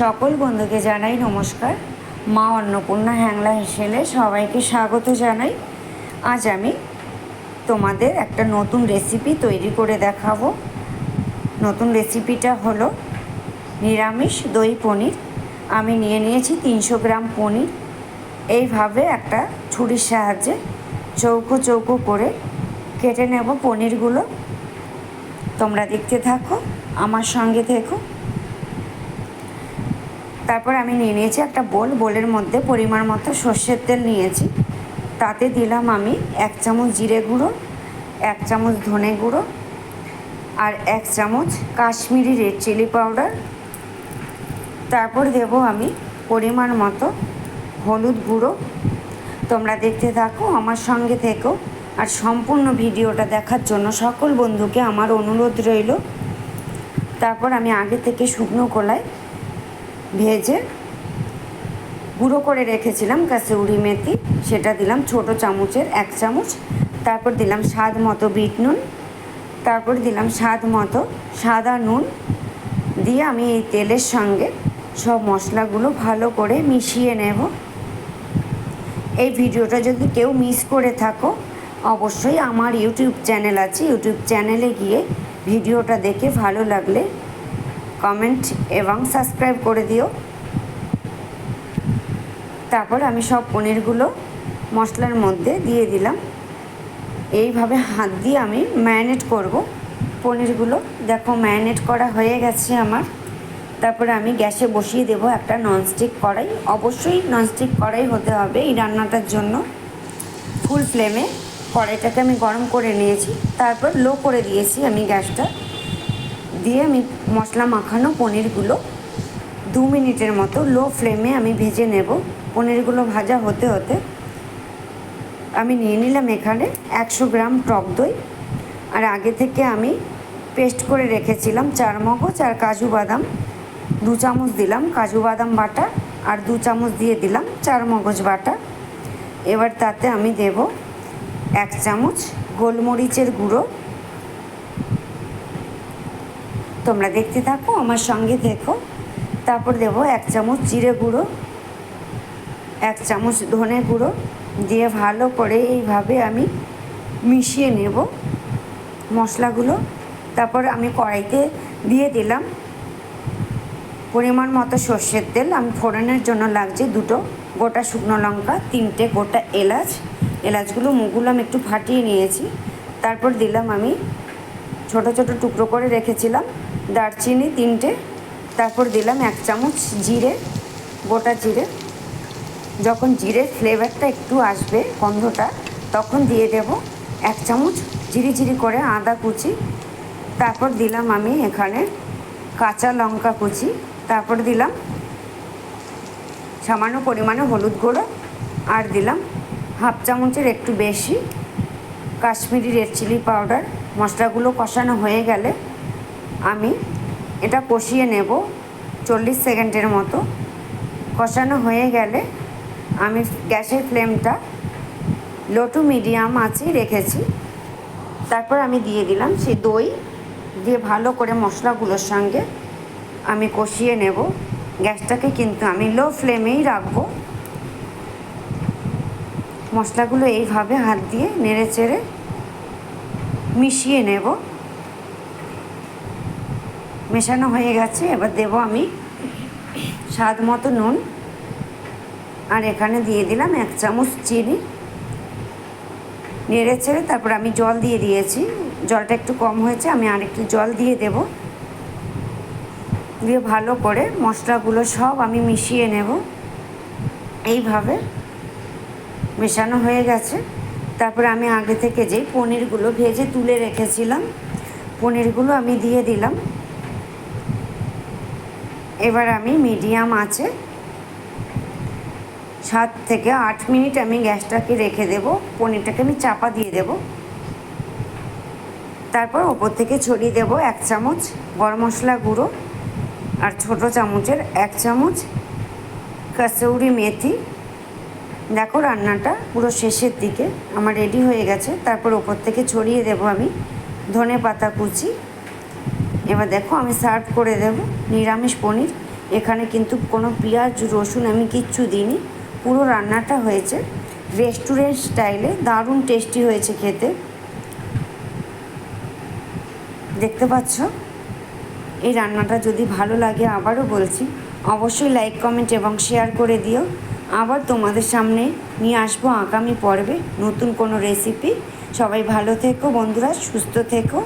সকল বন্ধুকে জানাই নমস্কার। মা অন্নপূর্ণা হ্যাংলা হেসেলে সবাইকে স্বাগত জানাই। আজ আমি তোমাদের একটা নতুন রেসিপি তৈরি করে দেখাবো। নতুন রেসিপিটা হলো নিরামিষ দই পনির। আমি নিয়ে নিয়েছি তিনশো গ্রাম পনির। এইভাবে একটা ছুরির সাহায্যে চৌকো চৌকো করে কেটে নেব পনিরগুলো। তোমরা দেখতে থাকো, আমার সঙ্গে থেকো। তারপর আমি নিয়ে নিয়েছি একটা বোল, বোলের মধ্যে পরিমাণ মতো সর্ষের তেল নিয়েছি। তাতে দিলাম আমি এক চামচ জিরে গুঁড়ো, এক চামচ ধনে গুঁড়ো আর এক চামচ কাশ্মীরি রেড চিলি পাউডার। তারপর দেব আমি পরিমাণ মতো হলুদ গুঁড়ো। তোমরা দেখতে থাকো, আমার সঙ্গে থেকো আর সম্পূর্ণ ভিডিওটা দেখার জন্য সকল বন্ধুকে আমার অনুরোধ রইল। তারপর আমি আগে থেকে শুকনো কলায় ভেজে গুঁড়ো করে রেখেছিলাম কাসুরি মেথি, সেটা দিলাম ছোট চামচের এক চামচ, তারপর দিলাম স্বাদ মতো বিট নুন, তারপর দিলাম স্বাদ মতো সাদা নুন দিয়ে আমি এই তেলের সঙ্গে সব মশলাগুলো ভালো করে মিশিয়ে নেব। এই ভিডিওটা যদি কেউ মিস করে থাকো, অবশ্যই আমার ইউটিউব চ্যানেল আছে, ইউটিউব চ্যানেলে গিয়ে ভিডিওটা দেখে ভালো লাগলে কমেন্ট এবং সাবস্ক্রাইব করে দিও। তারপর আমি সব পনিরগুলো মশলার মধ্যে দিয়ে দিলাম। এইভাবে হাত দিয়ে আমি ম্যারিনেট করব পনিরগুলো। দেখো ম্যারিনেট করা হয়ে গেছে আমার। তারপরে আমি গ্যাসে বসিয়ে দেবো একটা ননস্টিক কড়াই। অবশ্যই ননস্টিক কড়াই হতে হবে এই রান্নাটার জন্য। ফুল ফ্লেমে কড়াইটাকে আমি গরম করে নিয়েছি। তারপর লো করে দিয়েছি আমি গ্যাসটা। দিয়ে আমি মশলা মাখানো পনিরগুলো দু মিনিটের মতো লো ফ্লেমে আমি ভেজে নেব। পনিরগুলো ভাজা হতে হতে আমি নিয়ে নিলাম এখানে একশো গ্রাম টক দই। আর আগে থেকে আমি পেস্ট করে রেখেছিলাম চার মগজ আর কাজু বাদাম। দু চামচ দিলাম কাজু বাদাম বাটা আর দু চামচ দিয়ে দিলাম চার মগজ বাটা। এবার তাতে আমি দেব এক চামচ গোলমরিচের গুঁড়ো। তোমরা দেখতে থাকো, আমার সঙ্গে দেখো তারপর দেব এক চামচ জিরে গুঁড়ো, এক চামচ ধনে গুঁড়ো, দিয়ে ভালো করে এইভাবে আমি মিশিয়ে নেব মশলাগুলো। তারপর আমি কড়াইতে দিয়ে দিলাম পরিমাণ মতো সর্ষের তেল। আমি ফোড়নের জন্য লাগছে দুটো, গোটা শুকনো লঙ্কা, তিনটে গোটা এলাচ। এলাচগুলো মুখগুলো আমি একটু ফাটিয়ে নিয়েছি। তারপর দিলাম আমি ছোট ছোট টুকরো করে রেখেছিলাম। দারচিনি তিনটে, তারপর দিলাম এক চামচ জিরে, গোটা জিরে। যখন জিরের ফ্লেভারটা একটু আসবে গন্ধটা, তখন দিয়ে দেব এক চামচ জিরি জিরি করে আদা কুচি। তারপর দিলাম আমি এখানে কাঁচা লঙ্কা কুচি। তারপর দিলাম সামান্য পরিমাণে হলুদ গুঁড়ো আর দিলাম হাফ চামচের একটু বেশি কাশ্মীরি রেড চিলি পাউডার মশলাগুলো কষানো হয়ে গেলে আমি এটা কষিয়ে নেব চল্লিশ সেকেন্ডের মতো। কষানো হয়ে গেলে আমি গ্যাসের ফ্লেমটা লো টু মিডিয়াম আঁচে রেখেছি। তারপর আমি দিয়ে দিলাম সেই দই দিয়ে ভালো করে মশলাগুলোর সঙ্গে আমি কষিয়ে নেব। গ্যাসটাকে কিন্তু আমি লো ফ্লেমেই রাখব। মশলাগুলো এইভাবে হাত দিয়ে নেড়ে চেড়ে মিশিয়ে নেব। মেশানো হয়ে গেছে, এবার দেব আমি স্বাদ মতো নুন। আর এখানে দিয়ে দিলাম এক চামচ চিনি। নেড়ে ছেড়ে তারপর আমি জল দিয়ে দিয়েছি। জলটা একটু কম হয়েছে, আমি আরেকটু জল দিয়ে দেব। দিয়ে ভালো করে মশলাগুলো সব আমি মিশিয়ে নেব। এইভাবে মেশানো হয়ে গেছে। তারপরে আমি আগে থেকে যেই পনিরগুলো ভেজে তুলে রেখেছিলাম, পনিরগুলো আমি দিয়ে দিলাম। এবার আমি মিডিয়াম আছে। সাত থেকে আট মিনিট আমি গ্যাসটাকে রেখে দেব। পনিরটাকে আমি চাপা দিয়ে দেব। তারপর ওপর থেকে ছড়িয়ে দেব এক চামচ গরম মশলা গুঁড়ো আর ছোট চামচের এক চামচ কাসৌরি মেথি। দেখো রান্নাটা পুরো শেষের দিকে। আমার রেডি হয়ে গেছে। তারপর ওপর থেকে ছড়িয়ে দেব আমি ধনে পাতা কুচি। এবার দেখো আমি সার্ভ করে দেব নিরামিষ পনির। এখানে কিন্তু কোনো পেঁয়াজ, রসুন আমি কিচ্ছু দিইনি। পুরো রান্নাটা হয়েছে। রেস্টুরেন্ট স্টাইলে দারুণ টেস্টি হয়েছে খেতে। দেখতে পাচ্ছ? এই রান্নাটা যদি ভালো লাগে আবারও বলছি, অবশ্যই লাইক কমেন্ট এবং শেয়ার করে দিও। আবার তোমাদের সামনে নিয়ে আসব আগামী পর্বে নতুন কোনো রেসিপি সবাই ভালো থেকো বন্ধুরা, সুস্থ থেকো।